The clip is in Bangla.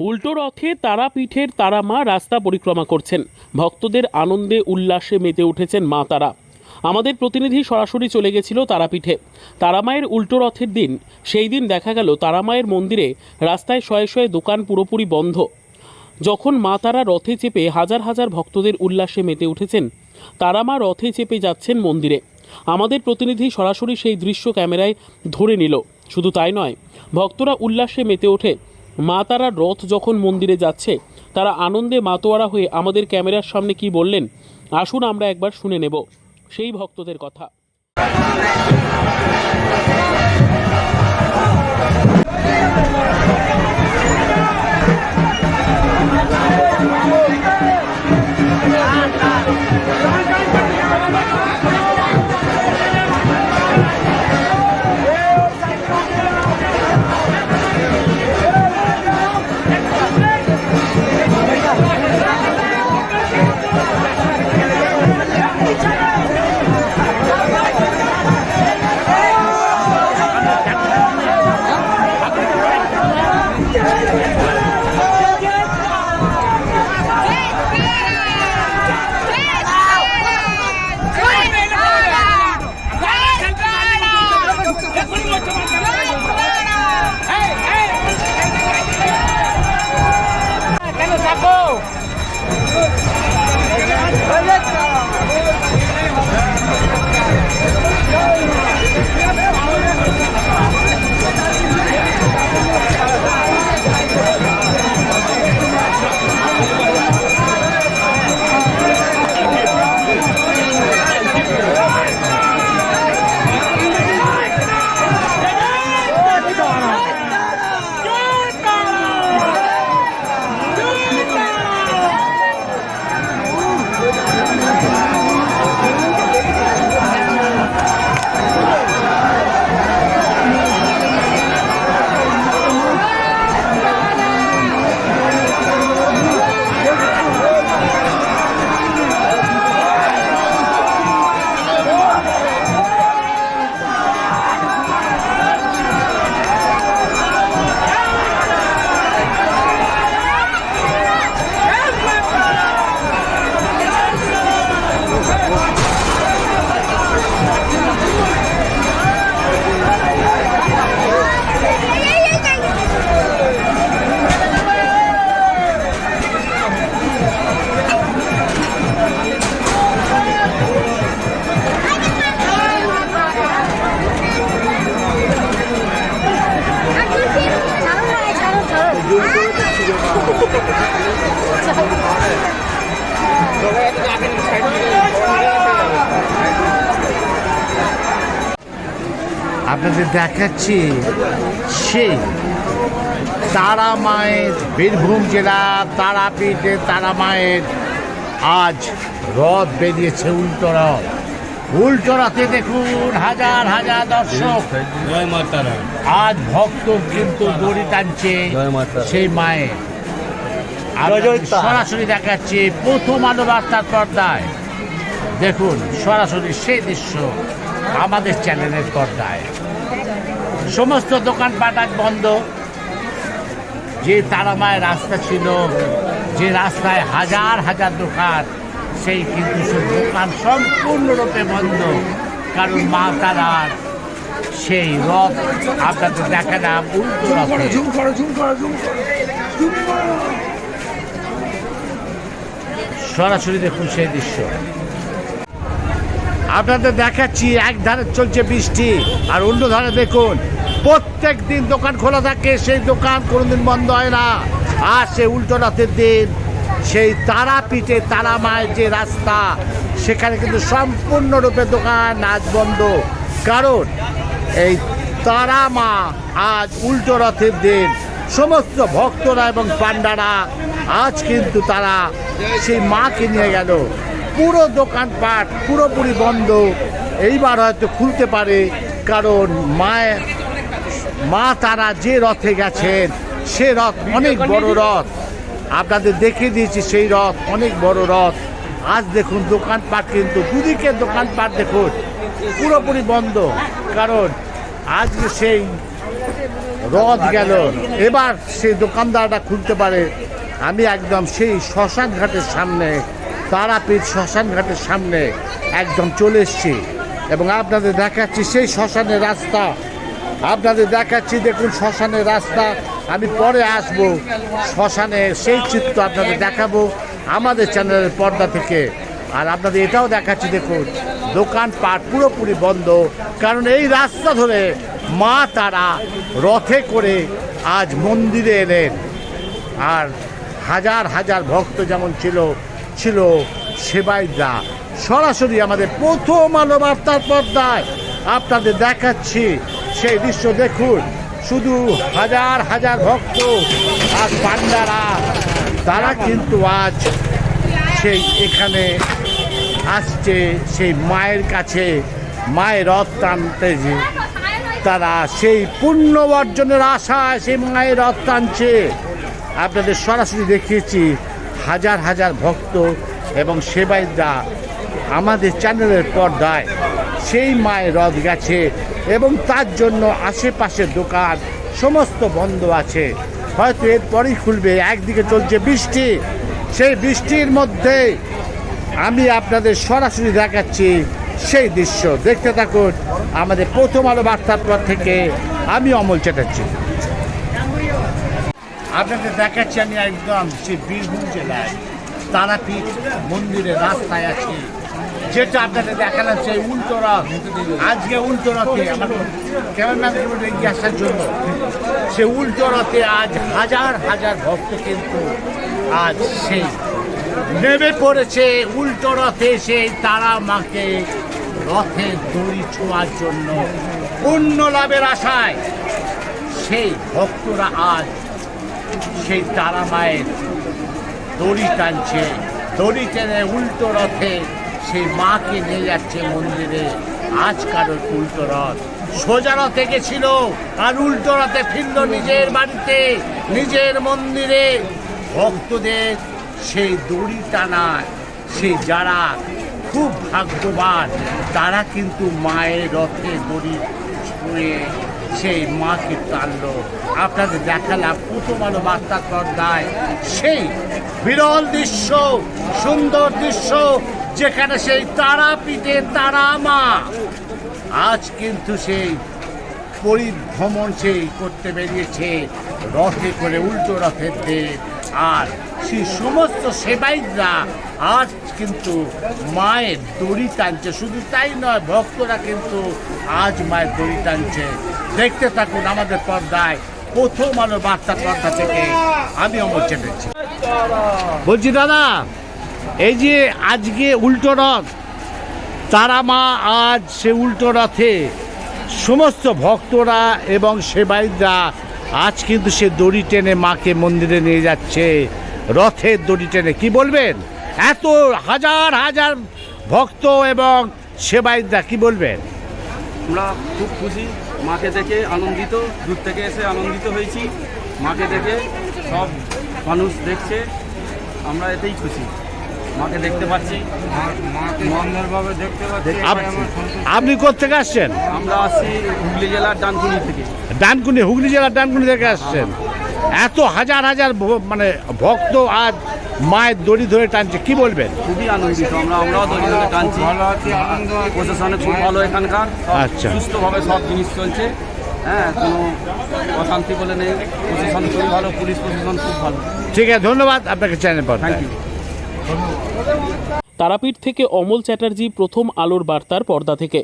উল্টো রথে তারাপীঠের তারা মা রাস্তা পরিক্রমা করছেন। ভক্তদের আনন্দে উল্লাসে মেতে উঠেছেন মা তারা। আমাদের প্রতিনিধি সরাসরি চলে গেছিল তারাপীঠে। তারামায়ের উল্টো রথের দিন, সেই দিন দেখা গেল তারামায়ের মন্দিরে রাস্তায় শয়ে শয়ে দোকান পুরোপুরি বন্ধ। যখন মা তারা রথে চেপে হাজার হাজার ভক্তদের উল্লাসে মেতে উঠেছেন তারা মা রথে চেপে যাচ্ছেন মন্দিরে। আমাদের প্রতিনিধি সরাসরি সেই দৃশ্য ক্যামেরায় ধরে নিল। শুধু তাই নয়, ভক্তরা উল্লাসে মেতে ওঠে। মা তারা রথ যখন মন্দিরে যাচ্ছে, তারা আনন্দে মাতোয়ারা হয়ে আমাদের ক্যামেরার সামনে কি বললেন, আসুন আমরা একবার শুনে নেব সেই ভক্তদের কথা। আপনাদের দেখাচ্ছি সেই তারা মায়ের বীরভূম জেলা তারাপীঠে তারা মায়ের আজ রথ বেরিয়েছে উল্টো রথ উল্টো রথে দেখুন হাজার হাজার দর্শক। আজ ভক্ত কিন্তু দড়ি টানছে সেই মায়ের। সরাসরি দেখাচ্ছে প্রথম আলো বার্তার পর্দায়। দেখুন সরাসরি সেই দৃশ্য আমাদের চ্যানেলের পর্দায়। সমস্ত দোকানপাট আজ বন্ধ। যে তারামায় রাস্তা ছিল যে রাস্তায় হাজার হাজার দোকান সেই কিন্তু সব দোকান সম্পূর্ণরূপে বন্ধ। কারণ মা তারার সেই রথ আপনাদের উল্টো রথে। সরাসরি দেখুন সেই দৃশ্য। আপনাদের দেখাচ্ছি এক ধারে চলছে বৃষ্টি আর অন্য ধারে দেখুন প্রত্যেক দিন দোকান খোলা থাকে, সেই দোকান কোনোদিন বন্ধ হয় না। আর সে উল্টো রাতের দিন, সেই তারাপীঠে তারা মায়ের যে রাস্তা, সেখানে কিন্তু সম্পূর্ণরূপে দোকান আজ বন্ধ। কারণ এই তারা মা আজ উল্টো রথের দিন, সমস্ত ভক্তরা এবং পাণ্ডারা আজ কিন্তু তারা সেই মাকে নিয়ে গেল। পুরো দোকানপাট পুরোপুরি বন্ধ। এইবার হয়তো খুলতে পারে, কারণ মায়ের মা তারা যে রথে গেছেন, সে রথ অনেক বড় রথ। আপনাদের দেখিয়ে দিয়েছি সেই রথ অনেক বড় রথ। আজ দেখুন, দোকানপাট কিন্তু দুদিকে দোকানপাট দেখুন, পুরোপুরি বন্ধ। কারণ আজকে সেই রথ গেল। এবার সেই দোকানদারটা খুলতে পারে। আমি একদম সেই শ্মশান ঘাটের সামনে, তারাপীঠ শ্মশান ঘাটের সামনে একদম চলে এসছি। এবং আপনাদের দেখাচ্ছি সেই শ্মশানের রাস্তা। আপনাদের দেখাচ্ছি, দেখুন শ্মশানের রাস্তা। আমি পরে আসব শ্মশানে, সেই চিত্র আপনাদের দেখাবো আমাদের চ্যানেলের পর্দা থেকে। আর আপনাদের এটাও দেখাচ্ছি, দেখুন, দোকানপাট পুরোপুরি বন্ধ, কারণ এই রাস্তা ধরে মা তারা রথে করে আজ মন্দিরে এলেন। আর হাজার হাজার ভক্ত যেমন ছিল ছিল সেবাইদা সরাসরি আমাদের প্রথম আলো বার্তার পর্দায় আপনাদের দেখাচ্ছি সেই দৃশ্য দেখুন। শুধু হাজার হাজার ভক্ত আর পান্ডারা তারা কিন্তু আজ সেই এখানে আসছে, সেই মায়ের কাছে, মায়ের রথ টানতে যে তারা সেই পুণ্য অর্জনের আশায় সেই মায়ের রথ টানছে। আপনাদের সরাসরি দেখিয়েছি হাজার হাজার ভক্ত এবং সেবাইদা আমাদের চ্যানেলের পর্দায় সেই মায়ের রথ গেছে। এবং তার জন্য আশেপাশের দোকান, সমস্ত বন্ধ আছে। হয়তো এরপরেই খুলবে, একদিকে চলছে বৃষ্টি। সেই বৃষ্টির মধ্যে আমি আপনাদের সরাসরি দেখাচ্ছি সেই দৃশ্য। দেখতে থাকুন, আমাদের প্রথম আলো বার্তার পর থেকে আমি অমল চ্যাটার্জি। আপনাদের দেখাচ্ছি আমি একদম সেই বীরভূম জেলায়, তারাপীঠ মন্দিরের রাস্তায় আছি। যেটা আপনাদের সেই উল্টো রথ আজকে উল্টো রথে আমার ক্যামেরাম্যান এগিয়ে জন্য, সে উল্টো রথে আজ হাজার হাজার ভক্ত কিন্তু আজ সেই নেমে পড়েছে উল্টো রথে সেই তারা মাকে রথের দড়ি ছোঁয়ার জন্য পুণ্য লাভের আশায় সেই ভক্তরা আজ সেই তারা মায়ের দড়ি টানছে, দড়ি টেনে উল্টো রথে সেই মাকে নিয়ে যাচ্ছে মন্দিরে। আজ কারোর উল্টো রথ। সোজা রথে গেছিল, আর উল্টো রথে ফিরল নিজের বাড়িতে, নিজের মন্দিরে। ভক্তদের সেই দড়ি টানায় সেই যারা খুব ভাগ্যবান, তারা কিন্তু মায়ের রথে দড়ি ছুঁয়ে সেই মাকে টানল। আপনাদের দেখালাম প্রথম আলো বার্তা পর্দায় সেই বিরল দৃশ্য, সুন্দর দৃশ্য যেখানে সেই তারাপীঠে তারা মা। আজ কিন্তু সেই পরিভ্রমণ সেই করতে বেরিয়েছে, রথে করে উল্টো রথের দেব আর সেই সমস্ত সেবাইরা আজ কিন্তু মায়ের দড়ি টানছে। শুধু তাই নয়, ভক্তরা কিন্তু আজ মায়ের দড়ি টানছে। দেখতে থাকুন আমাদের পর্দায় প্রথম আলো বার্তা পর্দা থেকে আমি অমর চেপেছি বলছি, দাদা এই যে আজকে উল্টো রথ, তারা মা আজ সে উল্টো রথে। সমস্ত ভক্তরা এবং সেবাইদরা আজ কিন্তু সে দড়ি টেনে মাকে মন্দিরে নিয়ে যাচ্ছে। রথের দড়ি টেনে। কি বলবেন? এত হাজার হাজার ভক্ত এবং সেবাইদরা কি বলবেন? আমরা খুব খুশি। মাকে দেখে আনন্দিত, দূর থেকে এসে আনন্দিত হয়েছি। মাকে দেখে সব মানুষ দেখছে। আমরা এতেই খুশি। মাকে দেখতে পাচ্ছি। সুন্দরভাবে দেখতে পাচ্ছি আপনি কোথেকে আসছেন? আমরা আসছি হুগলি জেলার ডানকুনি থেকে। ডানকুনি হুগলি জেলার ডানকুনি থেকে আসছেন। এত হাজার হাজার ভ- মানে ভক্ত আজ মায়ের দড়ি ধরে টানছে কি বলবেন? খুবই আনন্দিত আমরা আমরাও দড়ি ধরে টানছি। ভালো আছি আনন্দ প্রশাসনে খুব ভালো এখানকার। আচ্ছা। সুস্থভাবে সব জিনিস চলছে। হ্যাঁ কোনো অশান্তি বলে নেই। প্রশাসন খুবই ভালো পুলিশ প্রশাসন খুব ভালো। ঠিক আছে ধন্যবাদ আপনাকে চ্যানেল পর থ্যাংক ইউ তারাপীঠ থেকে অমল চ্যাটার্জি প্রথম আলোর বার্তার পর্দা থেকে।